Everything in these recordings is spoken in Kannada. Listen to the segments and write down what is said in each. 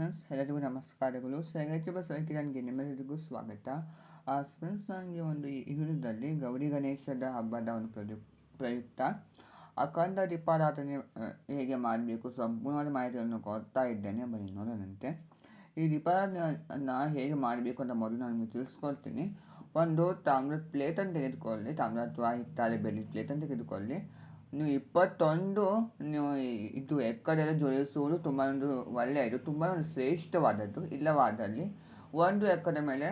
ಎಲ್ಲರಿಗೂ ನಮಸ್ಕಾರಗಳು ಸೈಗಚ್ಚ ಕಿರಣ್ಗೆ ನಿಮ್ಮೆಲ್ಲರಿಗೂ ಸ್ವಾಗತ. ಫ್ರೆಂಡ್ಸ್ ನನಗೆ ಒಂದು ಈ ದಿನದಲ್ಲಿ ಗೌರಿ ಗಣೇಶದ ಹಬ್ಬದ ಒಂದು ಪ್ರಯು, ಪ್ರಯುಕ್ತ. ಅಖಂಡ ದೀಪಾರಾಧನೆ ಹೇಗೆ ಮಾಡಬೇಕು? ಸಂಪೂರ್ಣವಾದ ಮಾಹಿತಿಯನ್ನು ಕೊಡ್ತಾ ಇದ್ದೇನೆ. ಬನ್ನಿ, ನೋಡೋಣಂತೆ. ಈ ದೀಪಾರಾಧನೆಯನ್ನು ಹೇಗೆ ಮಾಡಬೇಕು ಅಂತ ಮೊದಲು ನಾನು ನಿಮಗೆ ತಿಳಿಸ್ಕೊಳ್ತೀನಿ ಒಂದು ತಾಮ್ರದ ಪ್ಲೇಟನ್ನು ತೆಗೆದುಕೊಳ್ಳಿ. ತಾಮ್ರ ಅಥವಾ ಹಿತ್ತಾಳೆ ಬೆಳ್ಳಿ ಪ್ಲೇಟನ್ನು ತೆಗೆದುಕೊಳ್ಳಿ. ನೀವು ಇಪ್ಪತ್ತೊಂದು, ನೀವು ಇದು ಎಕ್ಕರೆಲ್ಲ ಜೋಡಿಸುವುದು ತುಂಬ ಒಂದು ಒಳ್ಳೆಯದು ತುಂಬ ಒಂದು ಶ್ರೇಷ್ಠವಾದದ್ದು, ಇಲ್ಲವಾದಲ್ಲಿ ಒಂದು ಎಕ್ಕದ ಮೇಲೆ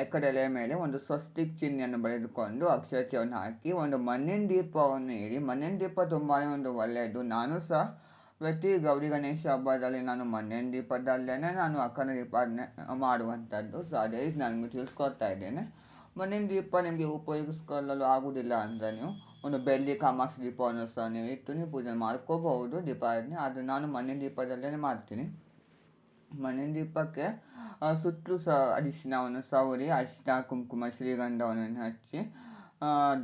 ಎಕ್ಕಡೆಲೆಯ ಮೇಲೆ ಒಂದು ಸ್ವಸ್ತಿಕ್ ಚಿಹ್ನೆಯನ್ನು ಬರೆದುಕೊಂಡು ಅಕ್ಷರತೆಯನ್ನು ಹಾಕಿ ಒಂದು ಮಣ್ಣಿನ ದೀಪವನ್ನು ಇಡಿ. ಮಣ್ಣಿನ ದೀಪ ತುಂಬಾ ಒಂದು ಒಳ್ಳೆಯದು. ನಾನು ಸಹ ಪ್ರತಿ ಗೌರಿ ಗಣೇಶ ಹಬ್ಬದಲ್ಲಿ ನಾನು ಮಣ್ಣಿನ ದೀಪದಲ್ಲೇ ನಾನು ಅಕ್ಕನ ದೀಪ ಮಾಡುವಂಥದ್ದು. ಸೊ, ಅದೇ ರೀತಿ ನಾನು ನಿಮಗೆ ತಿಳಿಸ್ಕೊಡ್ತಾ ಇದ್ದೇನೆ. ಮಣ್ಣಿನ ದೀಪ ನಿಮಗೆ ಉಪಯೋಗಿಸ್ಕೊಳ್ಳಲು ಆಗುವುದಿಲ್ಲ ಅಂದರೆ ನೀವು ಒಂದು ಬೆಳ್ಳಿ ಕಾಮಾಕ್ಷಿ ದೀಪವನ್ನು ಸಹ ನೀವು ಇಟ್ಟು ನೀವು ಪೂಜೆ ಮಾಡ್ಕೋಬಹುದು ದೀಪಾವಳಿ ಆದರೆ ನಾನು ಮಣ್ಣಿನ ದೀಪದಲ್ಲೇ ಮಾಡ್ತೀನಿ. ಮಣ್ಣಿನ ದೀಪಕ್ಕೆ ಸುತ್ತಲೂ ಸಹ ಅರಿಶಿನವನ್ನು ಸವರಿ ಅರಿಶಿನ ಕುಂಕುಮ, ಶ್ರೀಗಂಧವನ್ನು ಹಚ್ಚಿ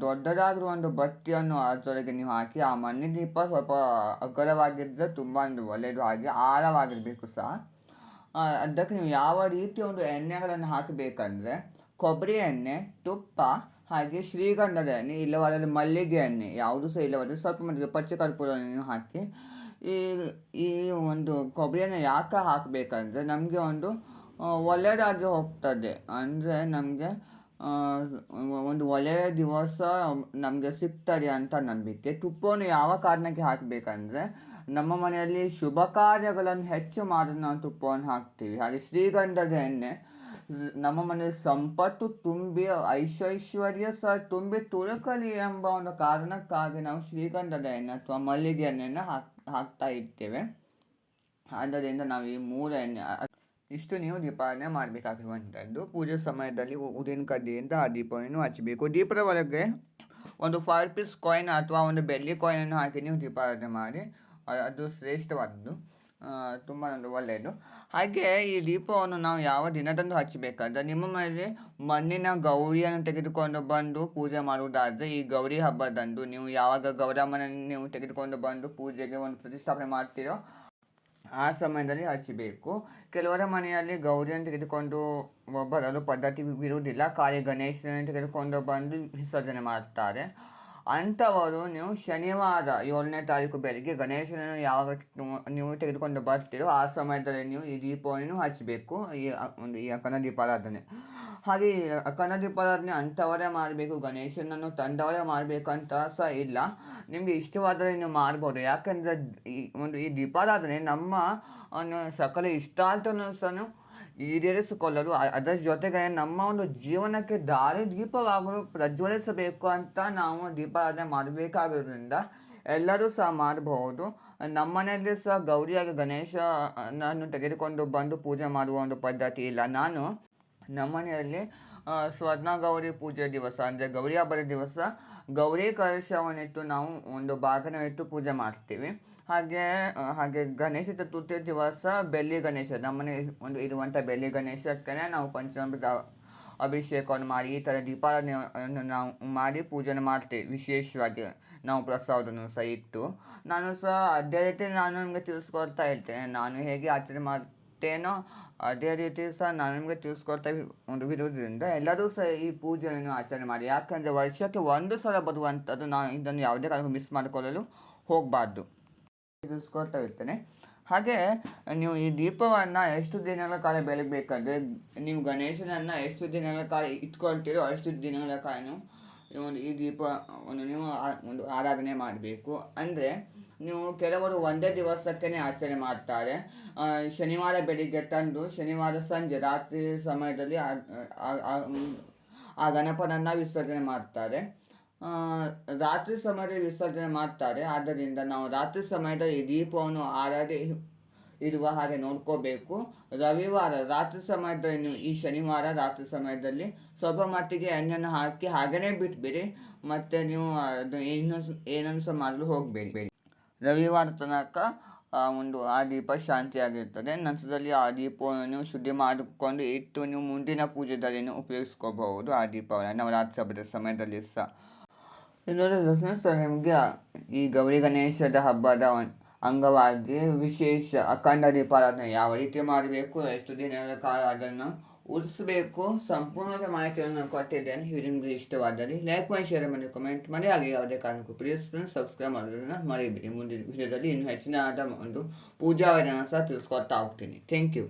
ದೊಡ್ಡದಾದರೂ ಒಂದು ಬತ್ತಿಯನ್ನು ಅದರೊಳಗೆ ನೀವು ಹಾಕಿ, ಆ ಮಣ್ಣಿನ ದೀಪ ಸ್ವಲ್ಪ ಅಗಲವಾಗಿದ್ದರೆ ತುಂಬ ಒಂದು ಒಳ್ಳೆಯದು, ಹಾಗೆ ಆಳವಾಗಿರಬೇಕು ಸಹ. ಅದಕ್ಕೆ ನೀವು ಯಾವ ರೀತಿಯ ಒಂದು ಎಣ್ಣೆಗಳನ್ನು ಹಾಕಬೇಕಂದ್ರೆ ಕೊಬ್ಬರಿ ಎಣ್ಣೆ, ತುಪ್ಪ ಹಾಗೆ ಶ್ರೀಗಂಧದ ಎಣ್ಣೆ, ಇಲ್ಲವಾದರೆ ಮಲ್ಲಿಗೆ ಎಣ್ಣೆ, ಯಾವುದು ಸಹ ಇಲ್ಲವಾದರೆ ಸ್ವಲ್ಪ ಮಟ್ಟಿಗೆ ಪಚ್ಚ ಕರ್ಪೂರವನ್ನು ಹಾಕಿ. ಈ ಈ ಒಂದು ಕೊಬ್ಬರಿ ಎಣ್ಣೆ ಯಾಕೆ ಹಾಕಬೇಕಂದ್ರೆ ನಮಗೆ ಒಂದು ಒಳ್ಳೆಯದಾಗಿ ಹೋಗ್ತದೆ. ಅಂದರೆ ನಮಗೆ ಒಂದು ಒಳ್ಳೆಯ ದಿವಸ ನಮಗೆ ಸಿಗ್ತದೆ ಅಂತ ನಂಬಿಕೆ. ತುಪ್ಪವನ್ನು ಯಾವ ಕಾರಣಕ್ಕೆ ಹಾಕಬೇಕಂದ್ರೆ ನಮ್ಮ ಮನೆಯಲ್ಲಿ ಶುಭ ಕಾರ್ಯಗಳನ್ನು ಹೆಚ್ಚು ಮಾಡಲು ನಾವು ತುಪ್ಪವನ್ನು ಹಾಕ್ತೀವಿ. ಹಾಗೆ ಶ್ರೀಗಂಧದ ಎಣ್ಣೆ ನಮ್ಮ ಮನೆಯ ಸಂಪತ್ತು ತುಂಬಿ ಐಶ್ವೈಶ್ವರ್ಯ ಸಹ ತುಂಬಿ ತುಳುಕಲಿ ಎಂಬ ಒಂದು ಕಾರಣಕ್ಕಾಗಿ ನಾವು ಶ್ರೀಗಂಧದ ಅಥವಾ ಮಲ್ಲಿಗೆ ಎಣ್ಣೆಯನ್ನು ಹಾಕ್, ಹಾಕ್ತಾ ಇರ್ತೇವೆ. ಆದ್ದರಿಂದ ನಾವು ಈ ಮೂರು ಎಣ್ಣೆ, ಇಷ್ಟು ನೀವು ದೀಪಾವಣೆ ಮಾಡಬೇಕಾಗಿರುವಂಥದ್ದು ಪೂಜೆ ಸಮಯದಲ್ಲಿ ಉದಿನ ಕಡ್ಡಿಯಿಂದ ಆ ದೀಪವನ್ನು ಹಚ್ಚಬೇಕು ದೀಪದ ಒಳಗೆ ಒಂದು ಫೈವ್ ಪೀಸ್ ಕಾಯಿನ್ ಅಥವಾ ಒಂದು ಬೆಳ್ಳಿ ಕಾಯಿನನ್ನು ಹಾಕಿ ನೀವು ದೀಪಾರಾಧನೆ ಮಾಡಿ. ಅದು ಶ್ರೇಷ್ಠವಾದದ್ದು. ತುಂಬ ಒಳ್ಳೆಯದು ಹಾಗೆ ಈ ದೀಪವನ್ನು ನಾವು ಯಾವ ದಿನದಂದು ಹಚ್ಚಬೇಕಾದ್ರೆ ನಿಮ್ಮ ಮನೆಯಲ್ಲಿ ಮಣ್ಣಿನ ಗೌರಿಯನ್ನು ತೆಗೆದುಕೊಂಡು ಬಂದು ಪೂಜೆ ಮಾಡುವುದಾದರೆ ಈ ಗೌರಿ ಹಬ್ಬದಂದು ನೀವು ಯಾವಾಗ ಗೌರಮ್ಮನನ್ನು ನೀವು ತೆಗೆದುಕೊಂಡು ಬಂದು ಪೂಜೆಗೆ ಒಂದು ಪ್ರತಿಷ್ಠಾಪನೆ ಮಾಡ್ತೀರೋ ಆ ಸಮಯದಲ್ಲಿ ಹಚ್ಚಬೇಕು ಕೆಲವರ ಮನೆಯಲ್ಲಿ ಗೌರಿಯನ್ನು ತೆಗೆದುಕೊಂಡು ಬರಲು ಪದ್ಧತಿ ಇರುವುದಿಲ್ಲ. ಖಾಲಿ ಗಣೇಶನ ತೆಗೆದುಕೊಂಡು ಬಂದು ವಿಸರ್ಜನೆ ಮಾಡ್ತಾರೆ. ಅಂಥವರು ನೀವು ಶನಿವಾರ ಏಳನೇ ತಾರೀಕು ಬೆಳಿಗ್ಗೆ ಗಣೇಶನನ್ನು ಯಾವಾಗ ನೀವು- ತೆಗೆದುಕೊಂಡು ಬರ್ತೀರೋ ಆ ಸಮಯದಲ್ಲಿ ನೀವು ಈ ದೀಪವನ್ನು ಹಚ್ಚಬೇಕು ಈ ಒಂದು ಈ ಅಕ್ಕನ ದೀಪಾರಾಧನೆ. ಹಾಗೆ ಅಕ್ಕನ ದೀಪಾರಾಧನೆ ಅಂಥವರೇ ಮಾಡಬೇಕು, ಗಣೇಶನನ್ನು ತಂದವರೇ ಮಾಡಬೇಕಂತ ಸಹ ಇಲ್ಲ. ನಿಮಗೆ ಇಷ್ಟವಾದರೆ ನೀವು ಮಾಡ್ಬೋದು. ಯಾಕೆಂದರೆ ಈ ಒಂದು ಈ ದೀಪಾರಾಧನೆ ನಮ್ಮ ಸಕಲ ಇಷ್ಟಾರ್ಥನೂ ಸಹ ಈಡೇರಿಸಿಕೊಳ್ಳಲು ಅದರ ಜೊತೆಗೆ ನಮ್ಮ ಒಂದು ಜೀವನಕ್ಕೆ ದಾರಿ ದೀಪವಾಗಲು ಪ್ರಜ್ವಲಿಸಬೇಕು ಅಂತ ನಾವು ದೀಪಾರಾಧನೆ ಮಾಡಬೇಕಾಗಿರೋದ್ರಿಂದ ಎಲ್ಲರೂ ಸಹ ಮಾಡಬಹುದು. ನಮ್ಮ ಮನೆಯಲ್ಲಿ ಸಹ ಗೌರಿಯಾಗಿ ಗಣೇಶನನ್ನು ತೆಗೆದುಕೊಂಡು ಬಂದು ಪೂಜೆ ಮಾಡುವ ಒಂದು ಪದ್ಧತಿ ಇಲ್ಲ. ನಾನು ನಮ್ಮ ಮನೆಯಲ್ಲಿ ಆ, ಸ್ವರ್ಣ ಗೌರಿ ಪೂಜೆ ದಿವಸ ಅಂದರೆ ಗೌರಿ ಹಬ್ಬದ ದಿವಸ ಗೌರಿ ಕಲಶವನ್ನಿಟ್ಟು ನಾವು ಒಂದು ಬಾಗಿನವಿಟ್ಟು ಪೂಜೆ ಮಾಡ್ತೀವಿ. ಹಾಗೆ ಹಾಗೆ ಗಣೇಶ ಚತುರ್ಥಿ ದಿವಸ ಬೆಳ್ಳಿ ಗಣೇಶ, ನಮ್ಮನೆ ಒಂದು ಇರುವಂಥ ಬೆಳ್ಳಿ ಗಣೇಶಕ್ಕೆ ನಾವು ಪಂಚಾಮೃತ ಅಭಿಷೇಕವನ್ನು ಮಾಡಿ, ಈ ಥರ ದೀಪಾರಾಧನೆಯನ್ನು ನಾವು ಮಾಡಿ ಪೂಜೆನ ಮಾಡ್ತೀವಿ, ವಿಶೇಷವಾಗಿ ನಾವು ಪ್ರಸಾದವನ್ನು ಸಹ ಇಟ್ಟು. ನಾನು ಸಹ ಅದೇ ರೀತಿ ನಾನು ನಿಮಗೆ ತಿಳಿಸ್ಕೊಡ್ತಾ ಇರ್ತೇನೆ. ನಾನು ಹೇಗೆ ಆಚರಣೆ ಮಾಡ್ತೇನೋ ಅದೇ ರೀತಿ ಸಹ ನಾನು ನಿಮಗೆ ತಿಳಿಸ್ಕೊಡ್ತಾ ಒಂದು ಇರುವುದರಿಂದ ಎಲ್ಲರೂ ಸಹ ಈ ಪೂಜೆಯನ್ನು ಆಚರಣೆ ಮಾಡಿ. ಯಾಕಂದರೆ ವರ್ಷಕ್ಕೆ ಒಂದು ಸಲ ಬರುವಂಥದ್ದು ನಾನು ಇದನ್ನು ಯಾವುದೇ ಕಾರಣಕ್ಕೂ ಮಿಸ್ ಮಾಡಿಕೊಳ್ಳಲು ಹೋಗಬಾರ್ದು. ತಿಳಿಸ್ಕೊಳ್ತಾ ಇರ್ತೇನೆ. ಹಾಗೆ ನೀವು ಈ ದೀಪವನ್ನು ಎಷ್ಟು ದಿನಗಳ ಕಾಲ ಬೆಳಗಬೇಕಂದ್ರೆ ನೀವು ಗಣೇಶನನ್ನು ಎಷ್ಟು ದಿನಗಳ ಕಾಲ ಇಟ್ಕೊಳ್ತೀರೋ ಅಷ್ಟು ದಿನಗಳ ಕಾಲ ಒಂದು ಈ ದೀಪ, ಒಂದು ನೀವು ಒಂದು ಆರಾಧನೆ ಮಾಡಬೇಕು. ಅಂದರೆ ನೀವು ಕೆಲವರು ಒಂದೇ ದಿವಸಕ್ಕೇ ಆಚರಣೆ ಮಾಡ್ತಾರೆ. ಶನಿವಾರ ಬೆಳಿಗ್ಗೆ ತಂದು, ಶನಿವಾರ ಸಂಜೆ ರಾತ್ರಿ ಸಮಯದಲ್ಲಿ ಆ- ಗಣಪನನ್ನು ವಿಸರ್ಜನೆ ಮಾಡ್ತಾರೆ. ರಾತ್ರಿ ಸಮಯದಲ್ಲಿ ವಿಸರ್ಜನೆ ಮಾಡ್ತಾರೆ. ಆದ್ದರಿಂದ ನಾವು ರಾತ್ರಿ ಸಮಯದಲ್ಲಿ ದೀಪವನ್ನು ಆರದೆ ಇರುವ ಹಾಗೆ ನೋಡ್ಕೋಬೇಕು. ರವಿವಾರ ರಾತ್ರಿ ಸಮಯದಲ್ಲಿ ಈ ಶನಿವಾರ ರಾತ್ರಿ ಸಮಯದಲ್ಲಿ ಸ್ವಲ್ಪ ಮಟ್ಟಿಗೆ ಎಣ್ಣೆಯನ್ನು ಹಾಕಿ ಹಾಗೆಯೇ ಬಿಟ್ಬಿಡಿ. ಮತ್ತು ನೀವು ಅದು ಇನ್ನೂ ಏನನ್ನು ಸಹ ಮಾಡಲು ಹೋಗಬೇಡಿ. ರವಿವಾರ ತನಕ ಒಂದು ಆ ದೀಪ ಶಾಂತಿಯಾಗಿರ್ತದೆ ನಂತರದಲ್ಲಿ ಆ ದೀಪವನ್ನು ನೀವು ಶುದ್ಧಿ ಮಾಡಿಕೊಂಡು ಇಟ್ಟು ನೀವು ಮುಂದಿನ ಪೂಜೆದಲ್ಲಿ ಉಪಯೋಗಿಸ್ಕೋಬಹುದು ಆ ದೀಪವನ್ನು. ನವರಾತ್ರಿ ಹಬ್ಬದ ಸಮಯದಲ್ಲಿ ಸಹ. ಇನ್ನೊಂದು ನಿಮಗೆ ಈ ಗೌರಿ ಗಣೇಶದ ಹಬ್ಬದ ಅಂಗವಾಗಿ ವಿಶೇಷ ಅಖಂಡ ದೀಪಾರಾಧನೆ ಯಾವ ರೀತಿ ಮಾಡಬೇಕು, ಎಷ್ಟು ದಿನಗಳ ಕಾಲ ಅದನ್ನು ಉಳಿಸಬೇಕು, ಸಂಪೂರ್ಣವಾದ ಮಾಹಿತಿಯನ್ನು ಕೊಟ್ಟಿದ್ದೇನೆ. ಈ ನಿಮಗೆ ಇಷ್ಟವಾದಲ್ಲಿ ಲೈಕ್ ಮಾಡಿ ಶೇರ್ ಮಾಡಿ ಕಮೆಂಟ್ ಮಾಡಿ. ಹಾಗೆ ಯಾವುದೇ ಕಾರಣಕ್ಕೂ ಪ್ಲೀಸ್ ಫ್ರೆಂಡ್ಸ್ ಸಬ್ಸ್ಕ್ರೈಬ್ ಮಾಡೋದನ್ನು ಮರಿಬೇಡಿ. ಮುಂದಿನ ವಿಡಿಯೋದಲ್ಲಿ ಇನ್ನೂ ಹೆಚ್ಚಿನ ಆದ ಒಂದು ಪೂಜಾ ವಿಧಾನ ಸಹ ತಿಳಿಸ್ಕೊಡ್ತಾ ಹೋಗ್ತೀನಿ. Thank you